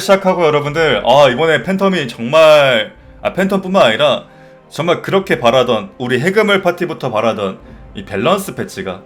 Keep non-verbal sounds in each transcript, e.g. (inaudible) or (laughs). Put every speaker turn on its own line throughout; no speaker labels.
시작하고 여러분들 아 이번에 팬텀이 정말 아 팬텀뿐만 아니라 정말 그렇게 바라던 우리 해금을 파티부터 바라던 이 밸런스 패치가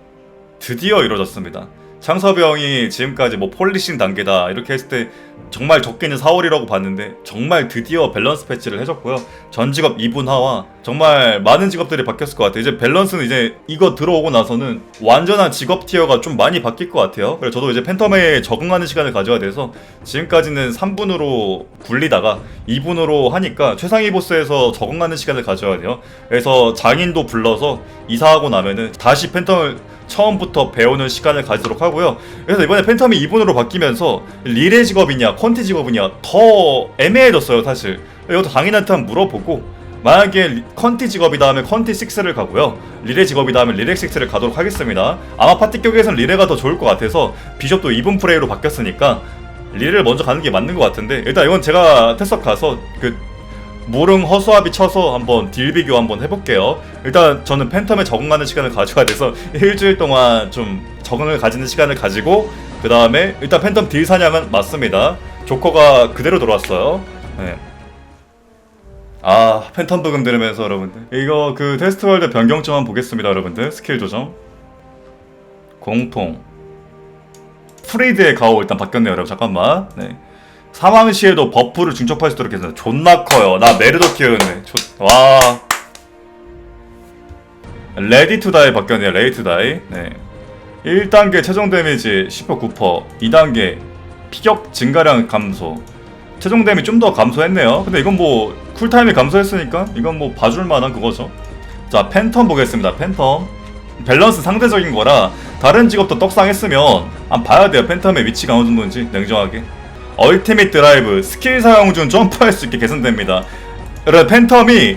드디어 이루어졌습니다. 창섭이 형이 지금까지 뭐 폴리싱 단계다 이렇게 했을 때 정말 적게는 4월이라고 봤는데 정말 드디어 밸런스 패치를 해줬고요. 전 직업 2분화와 정말 많은 직업들이 바뀌었을 것 같아요. 이제 밸런스는 이제 이거 들어오고 나서는 완전한 직업 티어가 좀 많이 바뀔 것 같아요. 그래서 저도 이제 팬텀에 적응하는 시간을 가져야 돼서 지금까지는 3분으로 굴리다가 2분으로 하니까 최상위 보스에서 적응하는 시간을 가져야 돼요. 그래서 장인도 불러서 이사하고 나면은 다시 팬텀을 처음부터 배우는 시간을 가지도록 하고요. 그래서 이번에 팬텀이 2분으로 바뀌면서 리레 직업이냐 컨티 직업이냐 더 애매해졌어요 사실. 이것도 장인한테 한번 물어보고 만약에 리- 컨티 직업이다 하면 컨티 6를 가고요. 리레 직업이다 하면 리레 6를 가도록 하겠습니다. 아마 파티 격에서는 리레가 더 좋을 것 같아서 비숍도 2분 프레이로 바뀌었으니까 리레를 먼저 가는 게 맞는 것 같은데 일단 이건 제가 테스업 가서 그 무릉 허수아비 쳐서 한번 딜 비교 한번 해볼게요. 일단 저는 팬텀에 적응하는 시간을 가져야 돼서 (laughs) 일주일 동안 좀 적응을 가지는 시간을 가지고 그 다음에 일단 팬텀 딜 사냥은 맞습니다. 조커가 그대로 돌아왔어요. 네. 아 팬텀 부금 들으면서 여러분들 이거 그 테스트월드 변경 좀 한번 보겠습니다 여러분들 스킬 조정 공통 프레이드의 가오 일단 바뀌었네요 여러분 잠깐만 네. 사망 시에도 버프를 중첩할 수 있도록 해서 존나 커요. 나 메르도 키우네. 조... 와. 레디 투 다이 바뀌었네요. 레디 투 다이. 네. 1단계 최종 데미지 10% 9%. 2단계 피격 증가량 감소. 최종 데미지 좀 더 감소했네요. 근데 이건 뭐 쿨타임이 감소했으니까 이건 뭐 봐줄 만한 그거죠. 자, 팬텀 보겠습니다. 팬텀. 밸런스 상대적인 거라 다른 직업도 떡상했으면 안 봐야 돼요. 팬텀의 위치가 어느 정도인지 냉정하게. 얼티밋 드라이브 스킬 사용 중 점프할 수 있게 개선됩니다. 여러분 팬텀이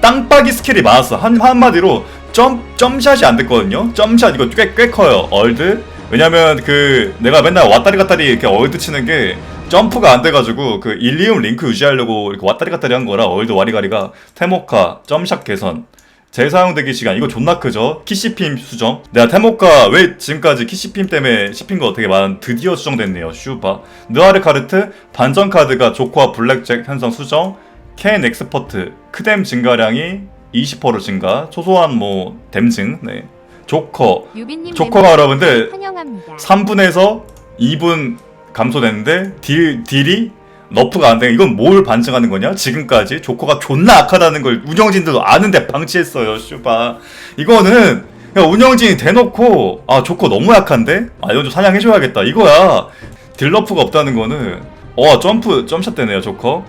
땅박이 스킬이 많았어. 한 한마디로 점 점샷이 안 됐거든요. 점샷 이거 꽤 꽤 커요. 얼드 왜냐면 그 내가 맨날 왔다리 갔다리 이렇게 얼드 치는 게 점프가 안 돼가지고 그 일리움 링크 유지하려고 이렇게 왔다리 갔다리 한 거라 얼드 와리가리가 테모카 점샷 개선 재사용 대기 시간. 이거 존나 크죠? 키시핌 수정? 내가 테모카 왜 지금까지 키시핌 때문에 씹힌 거 되게 많은 드디어 수정됐네요. 슈바 느아르 카르트 반전 카드가 조커와 블랙잭 현상 수정 캔 엑스퍼트 크뎀 증가량이 20% 증가 소소한 뭐 댐증 네. 조커. 조커가 여러분들
환영합니다.
3분에서 2분 감소됐는데 딜, 딜이 너프가 안 돼. 이건 뭘 반증하는 거냐? 지금까지 조커가 존나 악하다는 걸 운영진들도 아는데 방치했어요, 슈바. 이거는 그냥 운영진이 대놓고 아 조커 너무 약한데? 아 이건 좀 사냥해줘야겠다. 이거야. 딜 너프가 없다는 거는 어 점프 점샷 되네요, 조커.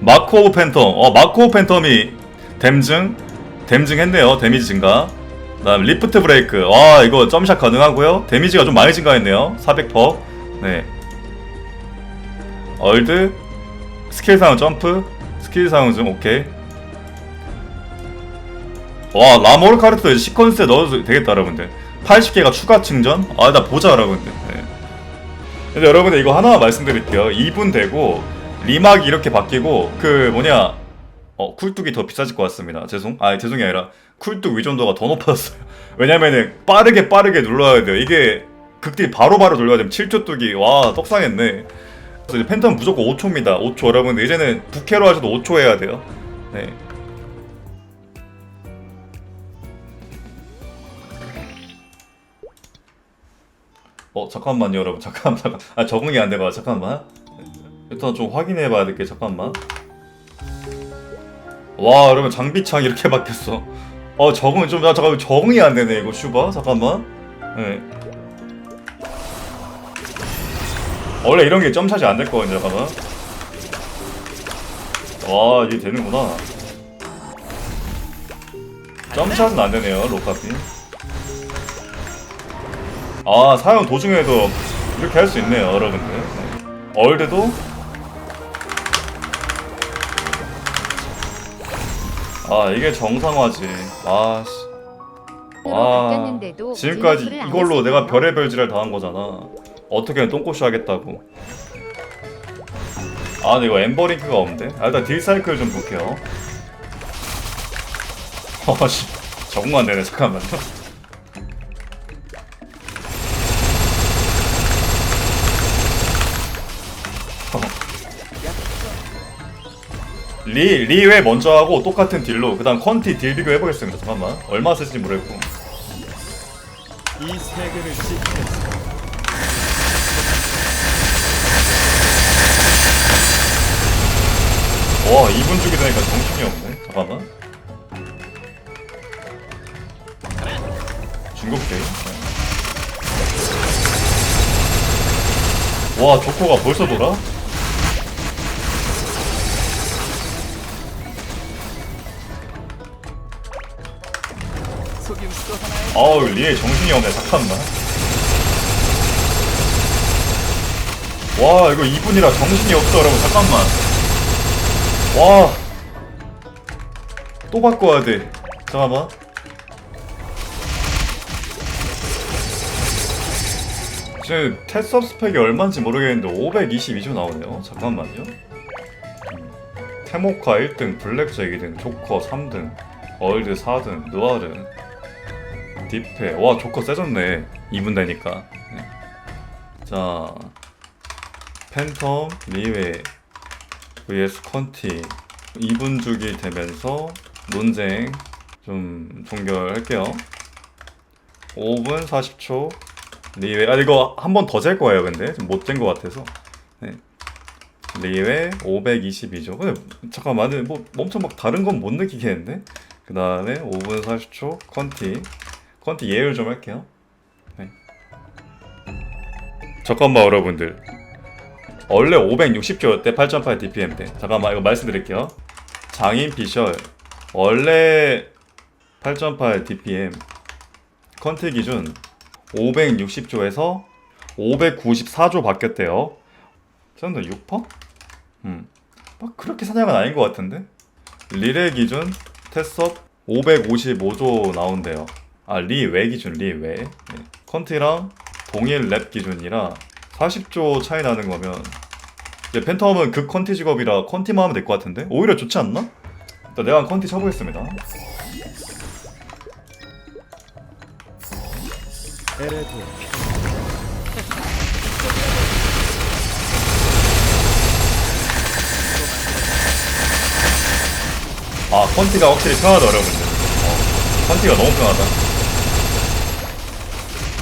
마크 오브 팬텀. 어 마크 오브 팬텀이 댐증 댐증 했네요. 데미지 증가. 그다음 리프트 브레이크. 와 이거 점샷 가능하고요. 데미지가 좀 많이 증가했네요. 400%. 네. 얼드 스킬 사용 점프 스킬 사용 중 오케이. 와 라모르 카르트도 이제 시퀀스에 넣어도 되겠다 여러분들. 80개가 추가 충전. 아 나 보자 여러분들. 네. 근데 여러분들 이거 하나 말씀드릴게요. 2분 되고 리막이 이렇게 바뀌고 그 뭐냐 어 쿨뚝이 더 비싸질 것 같습니다. 죄송. 아 죄송이 아니라 쿨뚝 위존도가 더 높아졌어요. (laughs) 왜냐면은 빠르게 빠르게 눌러야 돼요. 이게 극딜 바로바로 돌려야 되면 7초 뚝이 와 떡상했네. 그래서 팬텀 무조건 5초입니다. 5초 여러분들 이제는 부캐로 하셔도 5초 해야 돼요. 네. 어 잠깐만요 여러분. 잠깐 잠깐 아 적응이 안 돼봐. 잠깐만. 일단 좀 확인해 봐야 될게. 잠깐만. 와 여러분. 장비창 이렇게 (laughs) 바뀌었어. 어 적응 좀 아, 잠깐 적응이 안 되네 이거. 슈바? 잠깐만. 네. 원래 이런 게 점샷이 안 됐거든요 잠깐만 와 이게 되는구나. 점샷은 안 되네요 로카피. 아 사용 도중에도 이렇게 할 수 있네요 여러분들. 네. 얼드도? 아 이게 정상화지. 아씨. 와
바뀌었는데도
지금까지 이걸로 내가. 별의별 지랄 당한 거잖아 어떻게든 똥꼬쇼 하겠다고 아 근데 이거 엠버링크가 없는데? 아 일단 딜 사이클 좀 볼게요 어씨 적응 안 되네 잠깐만요 어, (laughs) 리 리웨 먼저 하고 똑같은 딜로 그 다음 컨티 딜 비교 해보겠습니다. 잠깐만 얼마 쓸지 모르겠고.
이 세계를 지키겠어.
와 2분 주기 되니까 정신이 없네. 잠깐만. 중국 게임. 와 조코가 벌써 돌아? 아우 리에 정신이 없네 잠깐만 와 이거 2분이라 정신이 없어 여러분 잠깐만 와 또 바꿔야 돼. 잠깐만. 지금 테스업 스펙이 얼마인지 모르겠는데 522조 나오네요. 잠깐만요. 테모카 1등 블랙잭 2등 조커 3등 얼드 4등 느와르 딥페 와 조커 세졌네. 2분 되니까. 네. 자 팬텀 리웨 vs 컨티. 2분 주기 되면서 논쟁 좀 종결할게요. 5분 40초. 리웨 아 이거 한 번 더 잴 거예요 근데. 좀못잰거 같아서. 네. 리웨 522조 근데 잠깐만 뭐 엄청 막 다른 건 못 느끼겠는데? 그 다음에 5분 40초 컨티. 컨티 예열 좀 할게요. 네. 잠깐만 여러분들. 원래 560조였대 8.8 DPM 때. 잠깐만 이거 말씀드릴게요. 장인 피셜 원래 8.8 DPM 컨티 기준 560조에서 594조 바뀌었대요. 저는 6%? 음. 막 그렇게 사냥은 아닌 것 같은데? 리레 기준 테스업 555조 나온대요. 아, 리외 기준, 리외. 네. 컨티랑 동일 랩 기준이라 40조 차이 나는 거면 이제 팬텀은 극 컨티 직업이라 컨티만 하면 될 것 같은데? 오히려 좋지 않나? 일단 내가 한 컨티 쳐보겠습니다. 아, 컨티가 확실히 편하다, 여러분들. 어, 컨티가 너무 편하다.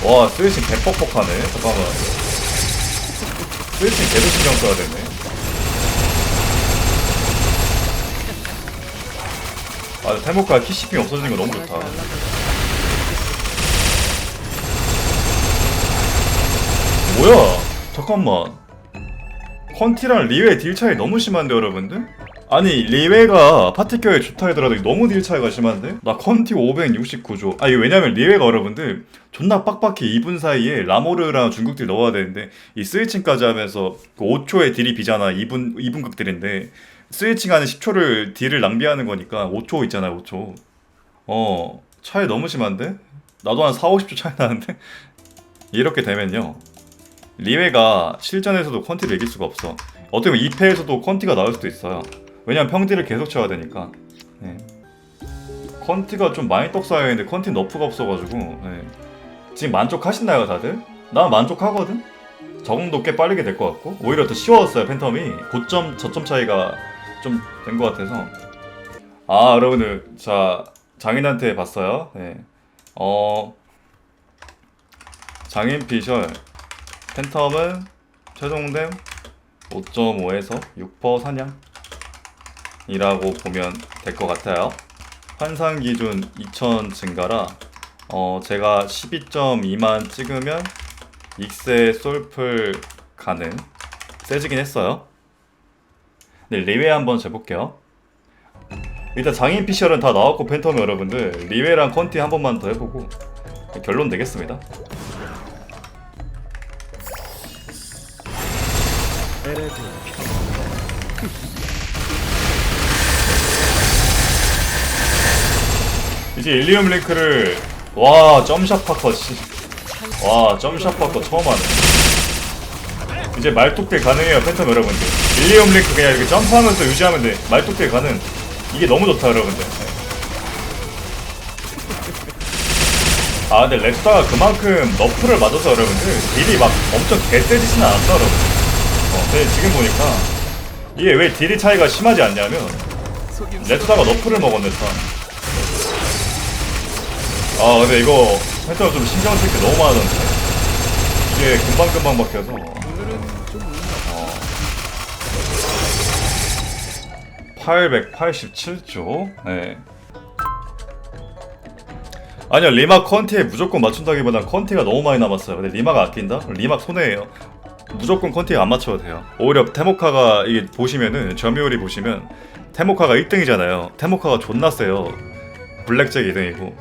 와, 스위칭 개뻑뻑하네. 잠깐만. 스위칭 계속 신경 써야 되네. 아, 테모카 키시핑 없어지는 거 너무 좋다. 뭐야? 잠깐만. 컨티랑 리웨 딜 차이 너무 심한데 여러분들? 아니 리웨가 파티큐에 좋다 하더라도 너무 딜 차이가 심한데? 나 컨티 569조 아 이거 왜냐면 리웨가 여러분들 존나 빡빡해 2분 사이에 라모르랑 중국 딜 넣어야 되는데 이 스위칭까지 하면서 그 5초의 딜이 비잖아 2분 2분 극 딜인데 스위칭 하는 10초를 딜을 낭비하는 거니까 5초 있잖아요 5초 어 차이 너무 심한데? 나도 한 4, 50초 차이 나는데? (laughs) 이렇게 되면요 리웨가 실전에서도 컨티를 이길 수가 없어. 어떻게 보면 2패에서도 컨티가 나올 수도 있어요. 왜냐면 평딜을 계속 쳐야 되니까. 네. 컨티가 좀 많이 떡싸여 있는데 컨티 너프가 없어가지고 네. 지금 만족하신나요 다들? 나 만족하거든? 적응도 꽤 빠르게 될 것 같고 오히려 더 쉬워졌어요 팬텀이 고점 저점 차이가 좀 된 것 같아서 아 여러분들 자 장인한테 봤어요 네. 어 장인 피셜 팬텀은 최종됨 5.5에서 6% 사냥 이라고 보면 될 것 같아요. 환상 기준 2000 증가라 어 제가 12.2만 찍으면 익세 솔플 가능 세지긴 했어요. 네 리웨 한번 재볼게요. 일단 장인 피셜은 다 나왔고 팬텀 여러분들 리웨랑 컨티 한 번만 더 해보고 결론 내겠습니다.
에레도
이제 일리움 링크를 와 점샷 파커 씨. 와 점샷 파커 처음 하네. 이제 말뚝대 가능해요 팬텀 여러분들. 일리움 링크 그냥 이렇게 점프하면서 유지하면 돼. 말뚝대 가능. 이게 너무 좋다 여러분들. 아 근데 렉스타가 그만큼 너프를 맞아서 여러분들 딜이 막 엄청 개세지진 않았어 여러분 어, 근데 지금 보니까 이게 왜 딜이 차이가 심하지 않냐면 레트다가 너프를 먹었네 참. 아 근데 이거 펜터가 좀 신경 쓸 게 너무 많은데. 이게 금방금방 바뀌어서.
오늘은 좀 운이
어. 887조? 네. 아니요 리막 컨티에 무조건 맞춘다기보단 컨티가 너무 많이 남았어요. 근데 리마가 아낀다? 리막 손해예요. 무조건 컨티가 안 맞춰도 돼요. 오히려 테모카가 이게 보시면은 점유율이 보시면 테모카가 1등이잖아요. 테모카가 존나 세요. 블랙잭 2등이고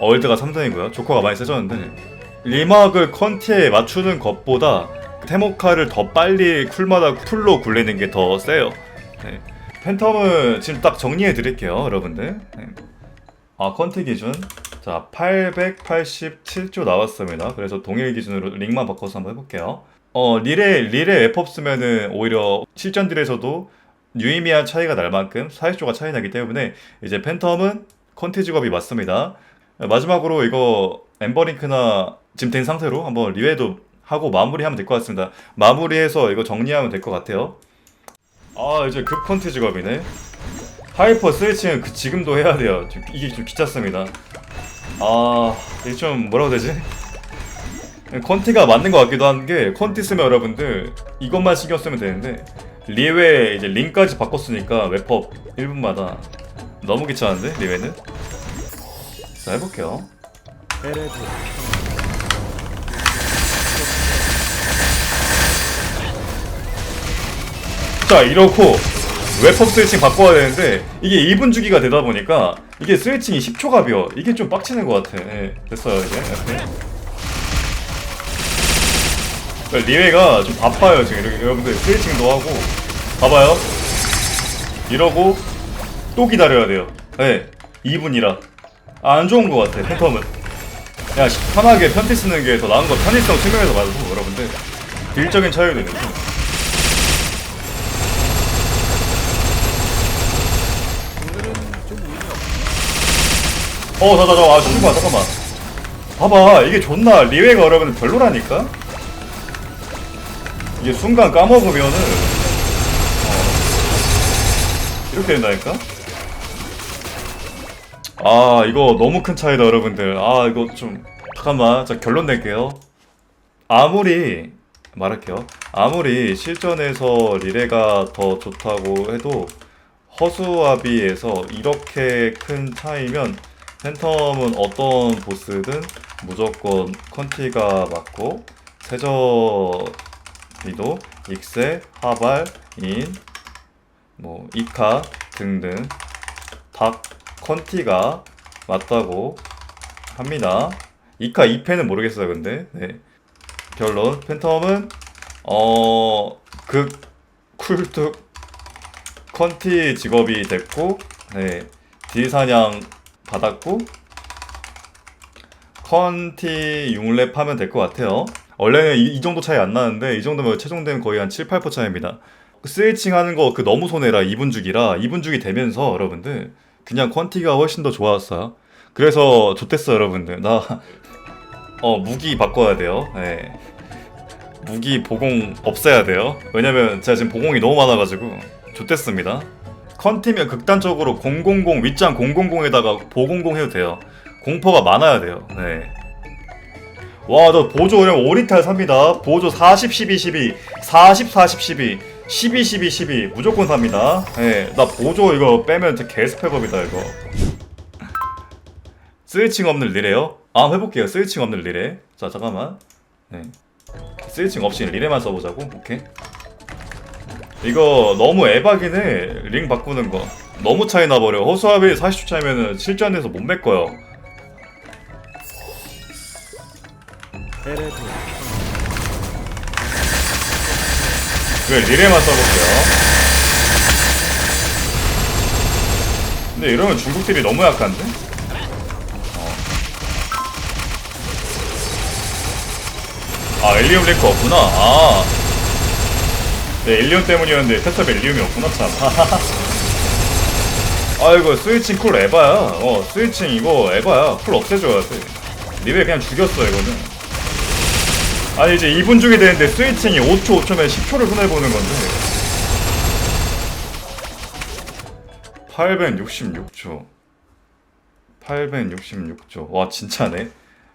얼드가 3등이고요. 조커가 많이 세졌는데 리막을 컨티에 맞추는 것보다 테모카를 더 빨리 쿨마다 쿨로 굴리는 게 더 세요. 네. 팬텀은 지금 딱 정리해 드릴게요 여러분들. 네. 아 컨티 기준. 자 887조 나왔습니다. 그래서 동일 기준으로 링만 바꿔서 한번 해볼게요. 어 릴에 릴에 웹업 쓰면은 오히려 실전 딜에서도 유의미한 차이가 날 만큼 40조가 차이 나기 때문에 이제 팬텀은 컨티 직업이 맞습니다 마지막으로 이거 엠버링크나 지금 된 상태로 한번 리웨도 하고 마무리하면 될 것 같습니다. 마무리해서 이거 정리하면 될 것 같아요. 아 이제 급 컨티 직업이네. 하이퍼 스위칭은 그 지금도 해야 돼요. 좀- 이게 좀 귀찮습니다. 아 이게 좀 뭐라고 되지? 컨티가 맞는 것 같기도 한 게 컨티 쓰면 여러분들 이것만 신경 쓰면 되는데 리웨 이제 링까지 바꿨으니까 웹법 1분마다 너무 귀찮은데 리웨는 자 해볼게요.
에레드
자 이렇고 웹법 스위칭 바꿔야 되는데 이게 2분 주기가 되다 보니까 이게 스위칭이 10초가 비어 이게 좀 빡치는 것 같아. 예, 됐어요 이게 이렇게. 그러니까 리웨가 좀 바빠요 지금. 이렇게 여러분들 스위칭도 하고. 봐봐요. 이러고 또 기다려야 돼요. 네 2분이라. 아, 안 좋은 것 같아 팬텀은 그냥 편하게 편티 쓰는 게 더 나은 거 편의성 측면에서 봐도 여러분들 딜적인 차이도
운이 없
어, 자, 자, 자, 아, 잠깐만, 잠깐만. 봐봐, 이게 존나 리웨가 여러분들 별로라니까? 이게 순간 까먹으면은, 어, 이렇게 된다니까? 아, 이거 너무 큰 차이다, 여러분들. 아, 이거 좀, 잠깐만, 자, 결론 낼게요. 아무리, 말할게요. 아무리 실전에서 리레가 더 좋다고 해도, 허수아비에서 이렇게 큰 차이면 팬텀은 어떤 보스든 무조건 컨티가 맞고 세저리도 익세, 하발, 인, 뭐 이카 등등 다 컨티가 맞다고 합니다. 이카 2패는 모르겠어요, 근데 네. 결론 팬텀은 어그 쿨뚝 컨티 직업이 됐고, 네, 딜 사냥 받았고, 컨티 6렙 하면 될 것 같아요. 원래는 이, 이 정도 차이 안 나는데, 이 정도면 최종되면 거의 한 7, 8% 차이입니다. 스위칭 하는 거 그 너무 손해라, 2분 주기라, 2분 주기 되면서 여러분들, 그냥 컨티가 훨씬 더 좋았어요. 그래서 좋댔어, 여러분들. 나, (laughs) 어, 무기 바꿔야 돼요. 네. 무기 보공 없애야 돼요. 왜냐면 제가 지금 보공이 너무 많아가지고 좋댔습니다. 컨티면 극단적으로 000 윗장 000에다가 보공공 해도 돼요. 공포가 많아야 돼요. 네. 와, 저 보조 그냥 5리탈 삽니다. 보조 40, 12, 12, 40, 40, 12, 12, 12, 12 무조건 삽니다. 네, 나 보조 이거 빼면 진짜 개스펙업이다 이거. 스위칭 없는 리레요? 아, 해볼게요. 스위칭 없는 리레. 자, 잠깐만. 네. 스위칭 없이 리레만 써보자고. 오케이. 이거 너무 에바긴 해. 링 바꾸는 거. 너무 차이 나버려. 허수아비 40초 차이면은 실전에서 못 메꿔요. 그 리레만 써볼게요. 근데 이러면 중국들이 너무 약한데? 어. 아 엘리움 링크 없구나. 아. 네 엘리움 때문이었는데 테스트 엘리움이 없구나 참. (laughs) 아 이거 스위칭 쿨 에바야. 어 스위칭 이거 에바야. 쿨 없애줘야 돼. 리베 그냥 죽였어 이거는. 아니 이제 2분 중에 되는데 스위칭이 5초 5초면 10초를 손해보는 건데 866조 866조 와 진짜네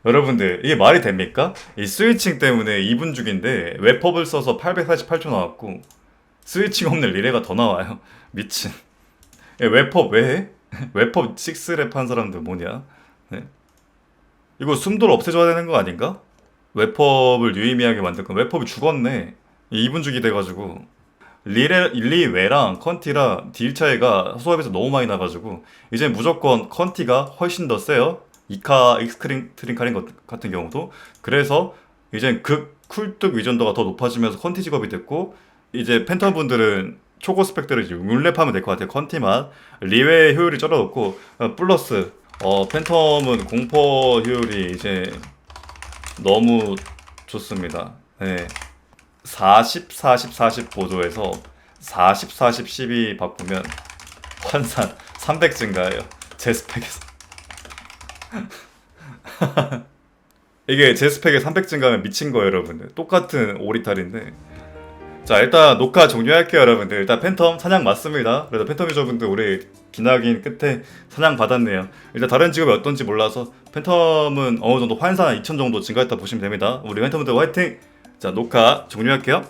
여러분들 이게 말이 됩니까? 이 스위칭 때문에 2분 죽인데 웹헙을 써서 848조 나왔고 스위칭 없는 리레가 더 나와요 (laughs) 미친 예, 웹헙 왜 해? (laughs) 웹헙 6랩 한 사람들 뭐냐 네? 이거 숨돌 없애줘야 되는 거 아닌가? 웹헙을 유의미하게 만들 건 웹헙이 죽었네. 2분 죽이 돼가지고. 리레, 리웨랑 컨티랑 딜 차이가 수업에서 너무 많이 나가지고. 이제 무조건 컨티가 훨씬 더 세요. 이카 익스크린 트링카린 것 같은 경우도. 그래서 이제 극 쿨뚝 위전도가 더 높아지면서 컨티 직업이 됐고 이제 팬텀 분들은 초고 스펙들을 이제 룰랩하면 될 것 같아요. 컨티만 리웨 효율이 쩔어졌고 어, 플러스 어 팬텀은 공포 효율이 이제 너무 좋습니다. 네. 40, 40, 40 보조에서 40, 40, 12 바꾸면 환산 300 증가해요. 제 스펙에서. (laughs) 이게 제 스펙에 300 증가하면 미친 거예요, 여러분들. 똑같은 오리탈인데. 자, 일단 녹화 종료할게요, 여러분들. 일단 팬텀 사냥 맞습니다. 그래서 팬텀 유저분들 우리 기나긴 끝에 사냥 받았네요. 일단 다른 직업이 어떤지 몰라서 팬텀은 어느 정도 환산 2천 정도 증가했다 보시면 됩니다. 우리 팬텀분들 화이팅! 자, 녹화 종료할게요.